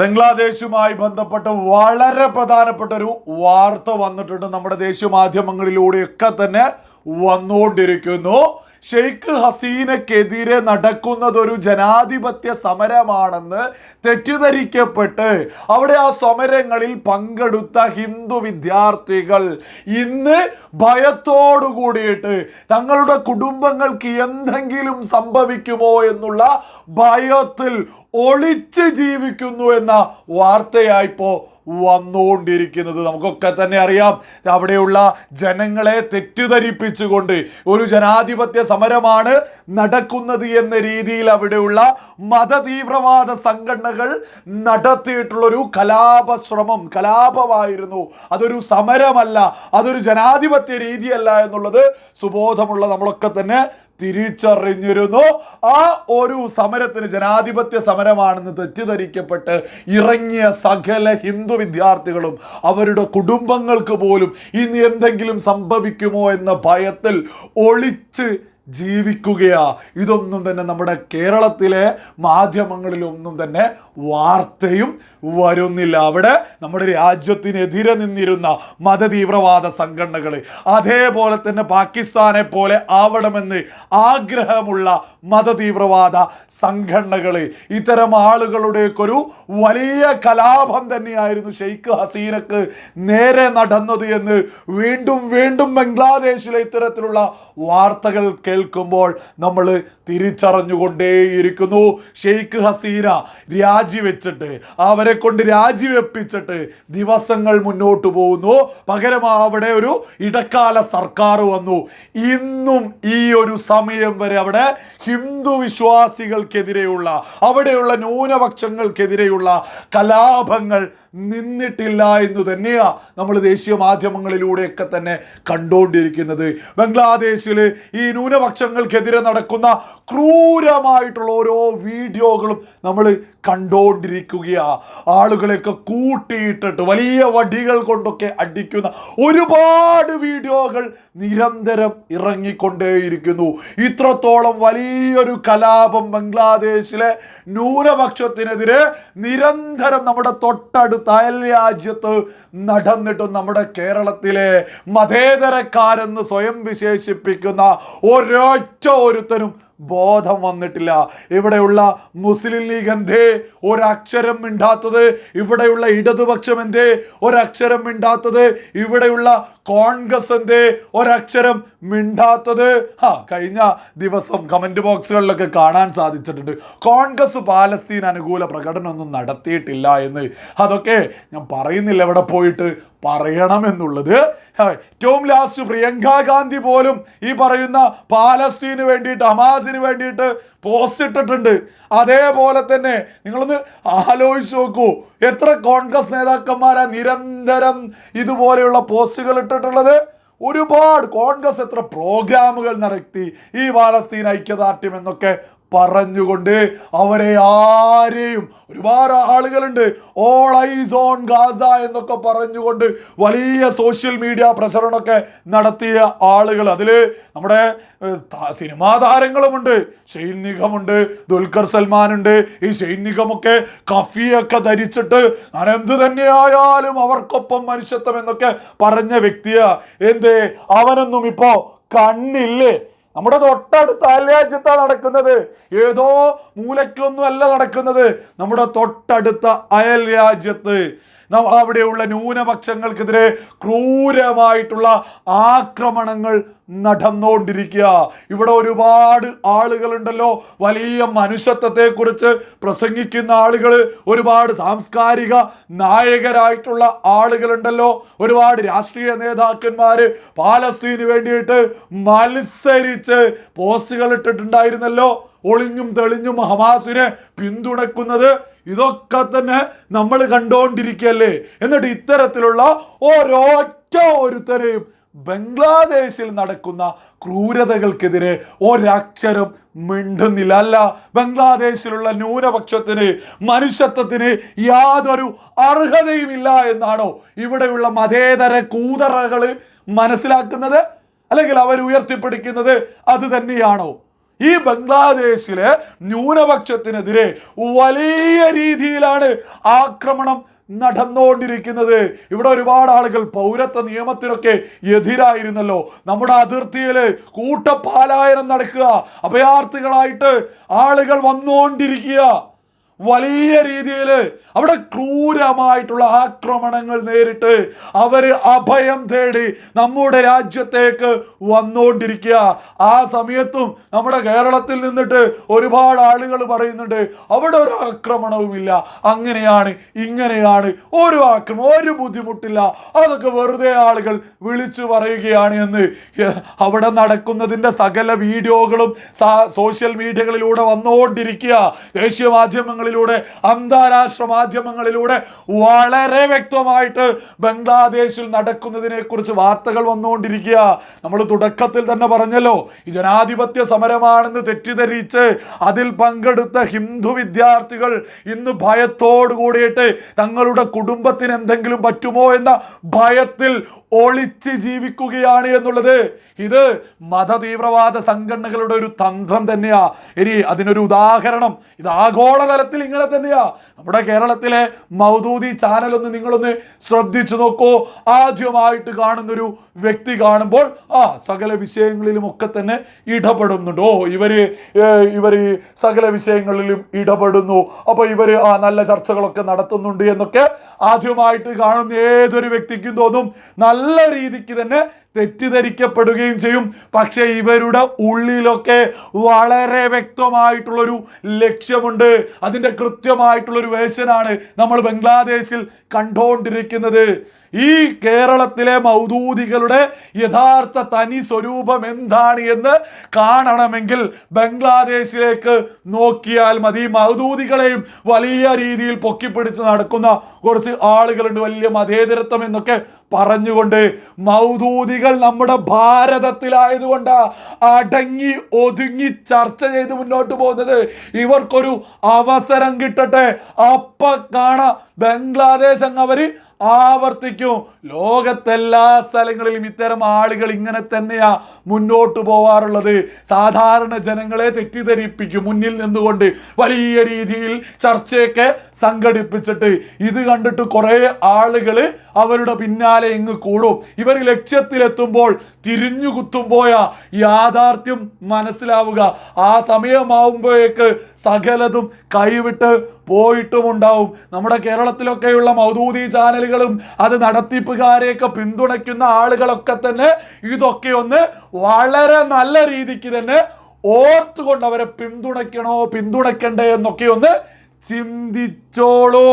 ബംഗ്ലാദേശുമായി ബന്ധപ്പെട്ട് വളരെ പ്രധാനപ്പെട്ട ഒരു വാർത്ത വന്നിട്ടുണ്ട് നമ്മുടെ ദേശീയ മാധ്യമങ്ങളിലൂടെയൊക്കെ തന്നെ. വന്നുകൊണ്ടിരിക്കുന്നു. ഷെയ്ഖ് ഹസീനക്കെതിരെ നടക്കുന്നത് ഒരു ജനാധിപത്യ സമരമാണെന്ന് തെറ്റിദ്ധരിക്കപ്പെട്ട് അവിടെ ആ സമരങ്ങളിൽ പങ്കെടുത്ത ഹിന്ദു വിദ്യാർത്ഥികൾ ഇന്ന് ഭയത്തോടു കൂടിയിട്ട് തങ്ങളുടെ കുടുംബങ്ങൾക്ക് എന്തെങ്കിലും സംഭവിക്കുമോ എന്നുള്ള ഭയത്തിൽ ഒളിച്ച് ജീവിക്കുന്നു എന്ന വാർത്തയായിപ്പോ വന്നുകൊണ്ടിരിക്കുന്നത്. നമുക്കൊക്കെ തന്നെ അറിയാം അവിടെയുള്ള ജനങ്ങളെ തെറ്റിദ്ധരിപ്പിച്ചുകൊണ്ട് ഒരു ജനാധിപത്യ സമരമാണ് നടക്കുന്നത് എന്ന രീതിയിൽ അവിടെയുള്ള മത തീവ്രവാദ സംഘടനകൾ നടത്തിയിട്ടുള്ള ഒരു കലാപശ്രമം കലാപമായിരുന്നു. അതൊരു സമരമല്ല അതൊരു ജനാധിപത്യ രീതിയല്ല എന്നുള്ളത് സുബോധമുള്ള നമ്മളൊക്കെ തന്നെ തിരിച്ചറിഞ്ഞിരുന്നു. ആ ഒരു സമരത്തിന് ജനാധിപത്യ സമരമാണെന്ന് തെറ്റിദ്ധരിക്കപ്പെട്ട് ഇറങ്ങിയ സകല ഹിന്ദു വിദ്യാർത്ഥികളും അവരുടെ കുടുംബങ്ങൾക്ക് പോലും ഇനി എന്തെങ്കിലും സംഭവിക്കുമോ എന്ന ഭയത്തിൽ ഒളിച്ച് ജീവിക്കുകയാ. ഇതൊന്നും തന്നെ നമ്മുടെ കേരളത്തിലെ മാധ്യമങ്ങളിലൊന്നും തന്നെ വാർത്തയും വരുന്നില്ല. അവിടെ നമ്മുടെ രാജ്യത്തിനെതിരെ നിന്നിരുന്ന മതതീവ്രവാദ സംഘടനകൾ അതേപോലെ തന്നെ പാകിസ്ഥാനെ പോലെ ആവണമെന്ന് ആഗ്രഹമുള്ള മതതീവ്രവാദ സംഘടനകൾ ഇത്തരം ആളുകളുടെയൊക്കെ ഒരു വലിയ കലാപം തന്നെയായിരുന്നു ഷെയ്ഖ് ഹസീനക്ക് നേരെ നടന്നത് എന്ന് വീണ്ടും വീണ്ടും ബംഗ്ലാദേശിലെ ഇത്തരത്തിലുള്ള വാർത്തകൾ കേൾക്കുമ്പോൾ നമ്മൾ തിരിച്ചറിഞ്ഞുകൊണ്ടേയിരിക്കുന്നു. ഷെയ്ഖ് ഹസീന രാജിവെച്ചിട്ട് അവരെ കൊണ്ട് രാജിവെപ്പിച്ചിട്ട് ദിവസങ്ങൾ മുന്നോട്ട് പോകുന്നു. പകരം അവിടെ ഒരു ഇടക്കാല സർക്കാർ വന്നു. ഇന്നും ഈ ഒരു സമയം വരെ അവിടെ ഹിന്ദു വിശ്വാസികൾക്കെതിരെയുള്ള അവിടെയുള്ള ന്യൂനപക്ഷങ്ങൾക്കെതിരെയുള്ള കലാപങ്ങൾ നിന്നിട്ടില്ല എന്ന് തന്നെയാ നമ്മൾ ദേശീയ മാധ്യമങ്ങളിലൂടെയൊക്കെ തന്നെ കണ്ടുകൊണ്ടിരിക്കുന്നത് ബംഗ്ലാദേശിൽ ഈ ന്യൂനപക്ഷങ്ങൾക്കെതിരെ നടക്കുന്ന ക്രൂരമായിട്ടുള്ള ഓരോ വീഡിയോകളും നമ്മൾ കണ്ടുകൊണ്ടിരിക്കുകയാണ് ആളുകളെയൊക്കെ കൂട്ടിയിട്ടിട്ട് വലിയ വടികൾ കൊണ്ടൊക്കെ അടിക്കുന്ന ഒരുപാട് വീഡിയോകൾ നിരന്തരം ഇറങ്ങിക്കൊണ്ടേയിരിക്കുന്നു. ഇത്രത്തോളം വലിയൊരു കലാപം ബംഗ്ലാദേശിലെ ന്യൂനപക്ഷത്തിനെതിരെ നിരന്തരം നമ്മുടെ തൊട്ടടുത്ത അയൽ രാജ്യത്ത് നടന്നിട്ടും നമ്മുടെ കേരളത്തിലെ മതേതരക്കാരെന്ന് സ്വയം വിശേഷിപ്പിക്കുന്ന ഒരൊറ്റ ഒരുത്തനും ബോധം വന്നിട്ടില്ല. ഇവിടെയുള്ള മുസ്ലിം ലീഗ് എന്തേ? ഒരക്ഷരം മിണ്ടാത്തത് ഇവിടെയുള്ള ഇടതുപക്ഷം എന്തേ? ഒരക്ഷരം മിണ്ടാത്തത് ഇവിടെയുള്ള കോൺഗ്രസ് എന്തേ? ഒരക്ഷരം മിണ്ടാത്തത്. ആ കഴിഞ്ഞ ദിവസം കമന്റ് ബോക്സുകളിലൊക്കെ കാണാൻ സാധിച്ചിട്ടുണ്ട്. കോൺഗ്രസ് പാലസ്തീൻ അനുകൂല പ്രകടനമൊന്നും നടത്തിയിട്ടില്ല എന്ന്. അതൊക്കെ ഞാൻ പറയുന്നില്ല എവിടെ പോയിട്ട് പറയണമെന്നുള്ളത്. ഏറ്റവും ലാസ്റ്റ് പ്രിയങ്ക ഗാന്ധി പോലും ഈ പറയുന്ന പാലസ്തീന് വേണ്ടിയിട്ട് ഹമാസിന് വേണ്ടിയിട്ട് പോസ്റ്റ് ഇട്ടിട്ടുണ്ട്. അതേപോലെ തന്നെ നിങ്ങളൊന്ന് ആലോചിച്ച് നോക്കൂ. എത്ര കോൺഗ്രസ് നേതാക്കന്മാരാ നിരന്തരം ഇതുപോലെയുള്ള പോസ്റ്റുകൾ ഇട്ടിട്ടുള്ളത്? ഒരുപാട്. കോൺഗ്രസ് എത്ര പ്രോഗ്രാമുകൾ നടത്തി ഈ പാലസ്തീൻ ഐക്യദാർഢ്യം എന്നൊക്കെ പറഞ്ഞുകൊണ്ട് അവരെ ആരെയും ഒരുപാട് ആളുകളുണ്ട്. ഓൾ ഐസ് ഓൺ ഗാസ എന്നൊക്കെ പറഞ്ഞുകൊണ്ട് വലിയ സോഷ്യൽ മീഡിയ പ്രസരണമൊക്കെ നടത്തിയ ആളുകൾ. അതിൽ നമ്മുടെ സിനിമാ താരങ്ങളുമുണ്ട്. ഷെയ്ൻ നിഗമുണ്ട് ദുൽഖർ സൽമാൻ ഉണ്ട് ഈ ഷെയ്ൻ നിഗമൊക്കെ കഫിയൊക്കെ ധരിച്ചിട്ട് എന്ത് തന്നെയായാലും അവർക്കൊപ്പം മനുഷ്യത്വം എന്നൊക്കെ പറഞ്ഞ വ്യക്തിയാ. എന്തേ? അവനൊന്നും ഇപ്പോ കണ്ണില്ലേ? നമ്മുടെ തൊട്ടടുത്ത അയൽരാജ്യത്താ നടക്കുന്നത്. ഏതോ മൂലയ്ക്കൊന്നും അല്ല നടക്കുന്നത്. നമ്മുടെ തൊട്ടടുത്ത അയൽ രാജ്യത്ത് ന- അവിടെയുള്ള ന്യൂനപക്ഷങ്ങൾക്കെതിരെ ക്രൂരമായിട്ടുള്ള ആക്രമണങ്ങൾ നടന്നുകൊണ്ടിരിക്കുക ഇവിടെ ഒരുപാട് ആളുകളുണ്ടല്ലോ. വലിയ മനുഷ്യത്വത്തെക്കുറിച്ച് പ്രസംഗിക്കുന്ന ആളുകൾ ഒരുപാട് സാംസ്കാരിക നായകരായിട്ടുള്ള ആളുകളുണ്ടല്ലോ. ഒരുപാട് രാഷ്ട്രീയ നേതാക്കന്മാര് പാലസ്തീന് വേണ്ടിയിട്ട് മത്സരിച്ച് പോസ്റ്റുകൾ ഇട്ടിട്ടുണ്ടായിരുന്നല്ലോ. ഒളിഞ്ഞും തെളിഞ്ഞും ഹമാസിനെ പിന്തുണക്കുന്നത് ഇതൊക്കെ തന്നെ നമ്മൾ കണ്ടുകൊണ്ടിരിക്കുകയല്ലേ എന്നിട്ട് ഇത്തരത്തിലുള്ള ഓരോറ്റ ഒരുത്തരെയും ബംഗ്ലാദേശിൽ നടക്കുന്ന ക്രൂരതകൾക്കെതിരെ ഒരക്ഷരം മിണ്ടുന്നില്ല. അല്ല ബംഗ്ലാദേശിലുള്ള ന്യൂനപക്ഷത്തിന് മനുഷ്യത്വത്തിന് യാതൊരു അർഹതയുമില്ല എന്നാണോ ഇവിടെയുള്ള മതേതര കൂതറകൾ മനസ്സിലാക്കുന്നത്? അല്ലെങ്കിൽ അവർ ഉയർത്തിപ്പിടിക്കുന്നത് അത് തന്നെയാണോ? ഈ ബംഗ്ലാദേശിലെ ന്യൂനപക്ഷത്തിനെതിരെ വലിയ രീതിയിലാണ് ആക്രമണം നടന്നുകൊണ്ടിരിക്കുന്നത് ഇവിടെ ഒരുപാട് ആളുകൾ പൗരത്വ നിയമത്തിനൊക്കെ എതിരായിരുന്നല്ലോ. നമ്മുടെ അതിർത്തിയിൽ കൂട്ടപാലായനം നടക്കുക അഭയാർത്ഥികളായിട്ട് ആളുകൾ വന്നുകൊണ്ടിരിക്കുക വലിയ രീതിയിൽ അവിടെ ക്രൂരമായിട്ടുള്ള ആക്രമണങ്ങൾ നേരിട്ട് അവർ അഭയം തേടി നമ്മുടെ രാജ്യത്തേക്ക് വന്നുകൊണ്ടിരിക്കുക ആ സമയത്തും നമ്മുടെ കേരളത്തിൽ നിന്നിട്ട് ഒരുപാട് ആളുകൾ പറയുന്നുണ്ട് അവിടെ ഒരു ആക്രമണവുമില്ല. അങ്ങനെയാണ് ഇങ്ങനെയാണ്. ഒരു ആക്രമണം ഒരു ബുദ്ധിമുട്ടില്ല. അതൊക്കെ വെറുതെ ആളുകൾ വിളിച്ചു പറയുകയാണ് എന്ന്. അവിടെ നടക്കുന്നതിന്റെ സകല വീഡിയോകളും സോഷ്യൽ മീഡിയകളിലൂടെ വന്നുകൊണ്ടിരിക്കുക ദേശീയ മാധ്യമങ്ങളിലൂടെ അന്താരാഷ്ട്ര മാധ്യമങ്ങളിലൂടെ വളരെ വ്യക്തമായിട്ട് ബംഗ്ലാദേശിൽ നടക്കുന്നതിനെ കുറിച്ച് വാർത്തകൾ വന്നുകൊണ്ടിരിക്കുക. നമ്മൾ തുടക്കത്തിൽ തന്നെ പറഞ്ഞല്ലോ ഈ ജനാധിപത്യ സമരമാണെന്ന് തെറ്റിദ്ധരിച്ച് അതിൽ പങ്കെടുത്ത ഹിന്ദു വിദ്യാർത്ഥികൾ ഇന്ന് ഭയത്തോടു കൂടിയിട്ട് തങ്ങളുടെ കുടുംബത്തിന് എന്തെങ്കിലും പറ്റുമോ എന്ന ഭയത്തിൽ ഒളിച്ച് ജീവിക്കുകയാണ് എന്നുള്ളത്. ഇത് മതതീവ്രവാദ സംഘടനകളുടെ ഒരു തന്ത്രം തന്നെയാ. ഇനി അതിനൊരു ഉദാഹരണം ഇത് ആഗോളതലത്തിൽ ഇങ്ങനെ തന്നെയാ. നമ്മുടെ കേരളത്തിലെ മൗദൂദി ചാനലൊന്ന് നിങ്ങളൊന്ന് ശ്രദ്ധിച്ചു നോക്കൂ. ആദ്യമായിട്ട് കാണുന്നൊരു വ്യക്തി കാണുമ്പോൾ ആ സകല വിഷയങ്ങളിലും ഒക്കെ തന്നെ ഇടപെടുന്നുണ്ട്. ഓ ഇവർ ഇവർ സകല വിഷയങ്ങളിലും ഇടപെടുന്നു. അപ്പൊ ഇവർ ആ നല്ല ചർച്ചകളൊക്കെ നടത്തുന്നുണ്ട് എന്നൊക്കെ ആദ്യമായിട്ട് കാണുന്ന ഏതൊരു വ്യക്തിക്കും തോന്നും. നല്ല രീതിക്ക് തന്നെ തെറ്റിദ്ധരിക്കപ്പെടുകയും ചെയ്യും. പക്ഷേ ഇവരുടെ ഉള്ളിലൊക്കെ വളരെ വ്യക്തമായിട്ടുള്ളൊരു ലക്ഷ്യമുണ്ട്. അതിന്റെ കൃത്യമായിട്ടുള്ളൊരു വേഷനാണ് നമ്മൾ ബംഗ്ലാദേശിൽ കണ്ടുകൊണ്ടിരിക്കുന്നത് ഈ കേരളത്തിലെ മൗദൂദികളുടെ യഥാർത്ഥ തനി സ്വരൂപം എന്താണ് എന്ന് കാണണമെങ്കിൽ ബംഗ്ലാദേശിലേക്ക് നോക്കിയാൽ മതി. മൗദൂദികളെയും വലിയ രീതിയിൽ പൊക്കിപ്പിടിച്ച് നടക്കുന്ന കുറച്ച് ആളുകളുണ്ട്. വലിയ മതേതരത്വം എന്നൊക്കെ പറഞ്ഞുകൊണ്ട് മൗദൂദികൾ നമ്മുടെ ഭാരതത്തിലായതുകൊണ്ട് അടങ്ങി ഒതുങ്ങി ചർച്ച ചെയ്ത് മുന്നോട്ട് പോകുന്നത്. ഇവർക്കൊരു അവസരം കിട്ടട്ടെ. അപ്പ കാണ ബംഗ്ലാദേശ് അങ്ങ് അവർ ആവർത്തിക്കും. ലോകത്തെല്ലാ സ്ഥലങ്ങളിലും ഇത്തരം ആളുകൾ ഇങ്ങനെ തന്നെയാ മുന്നോട്ട് പോവാറുള്ളത്. സാധാരണ ജനങ്ങളെ തെറ്റിദ്ധരിപ്പിക്കും മുന്നിൽ നിന്നുകൊണ്ട്. വലിയ രീതിയിൽ ചർച്ചയൊക്കെ സംഘടിപ്പിച്ചിട്ട്. ഇത് കണ്ടിട്ട് കുറേ ആളുകൾ അവരുടെ പിന്നാലെ ഇങ്ങ് കൂടും. ഇവർ ലക്ഷ്യത്തിലെത്തുമ്പോൾ തിരിഞ്ഞു കുത്തുമ്പോയ യാഥാർത്ഥ്യം മനസ്സിലാവുക. ആ സമയമാവുമ്പോഴേക്ക് സകലതും കൈവിട്ട് പോയിട്ടുമുണ്ടാവും. നമ്മുടെ കേരളത്തിലൊക്കെയുള്ള മൗദൂദി ചാനലുകളും അത് നടത്തിപ്പുകാരെയൊക്കെ പിന്തുണയ്ക്കുന്ന ആളുകളൊക്കെ തന്നെ ഇതൊക്കെ ഒന്ന് വളരെ നല്ല രീതിക്ക് തന്നെ ഓർത്തുകൊണ്ട് അവരെ പിന്തുണയ്ക്കണോ പിന്തുണയ്ക്കണ്ടേ എന്നൊക്കെ ഒന്ന് ചിന്തിച്ചോളൂ.